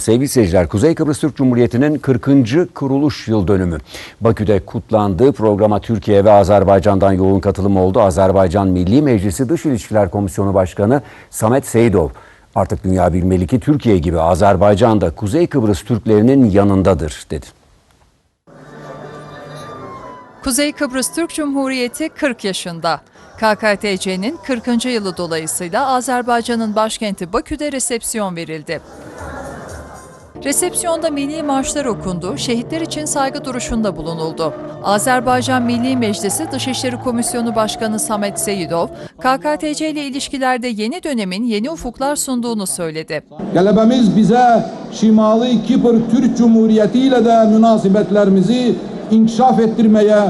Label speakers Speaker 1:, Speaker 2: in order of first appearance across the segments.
Speaker 1: Sevgili seyirciler, Kuzey Kıbrıs Türk Cumhuriyeti'nin 40. kuruluş yıl dönümü. Bakü'de kutlandı. Programa Türkiye ve Azerbaycan'dan yoğun katılım oldu. Azerbaycan Milli Meclisi Dış İlişkiler Komisyonu Başkanı Samet Seyidov. Artık dünya bilmeli ki Türkiye gibi Azerbaycan da Kuzey Kıbrıs Türklerinin yanındadır dedi.
Speaker 2: Kuzey Kıbrıs Türk Cumhuriyeti 40 yaşında. KKTC'nin 40. yılı dolayısıyla Azerbaycan'ın başkenti Bakü'de resepsiyon verildi. Resepsiyonda milli marşlar okundu, şehitler için saygı duruşunda bulunuldu. Azerbaycan Milli Meclisi Dışişleri Komisyonu Başkanı Samet Seyidov, KKTC ile ilişkilerde yeni dönemin yeni ufuklar sunduğunu söyledi.
Speaker 3: Qələbəmiz bizə Şimali Kipr Türk Cumhuriyeti ile də münasibətlərimizi inkişaf ettirməyə,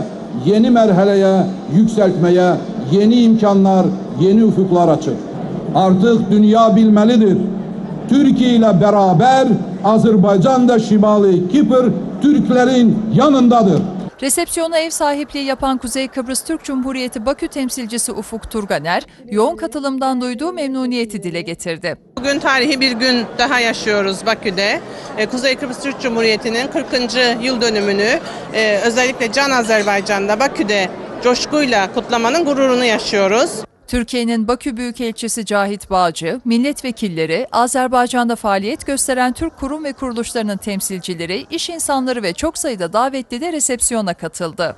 Speaker 3: yeni mərhələyə yüksəltməyə yeni imkanlar, yeni ufuklar açır. Artık dünya bilməlidir. Türkiye ile beraber Azerbaycan da Şimali Kipr Türklerin yanındadır.
Speaker 2: Resepsiyona ev sahipliği yapan Kuzey Kıbrıs Türk Cumhuriyeti Bakü temsilcisi Ufuk Turganer, yoğun katılımdan duyduğu memnuniyeti dile getirdi.
Speaker 4: Bugün tarihi bir gün daha yaşıyoruz Bakü'de. Ee, Kuzey Kıbrıs Türk Cumhuriyeti'nin 40. yıl dönümünü e, özellikle Can Azerbaycan'da Bakü'de coşkuyla kutlamanın gururunu yaşıyoruz.
Speaker 2: Türkiye'nin Bakü Büyükelçisi Cahit Bağcı, milletvekilleri, Azerbaycan'da faaliyet gösteren Türk kurum ve kuruluşlarının temsilcileri, iş insanları ve çok sayıda davetli de resepsiyona katıldı.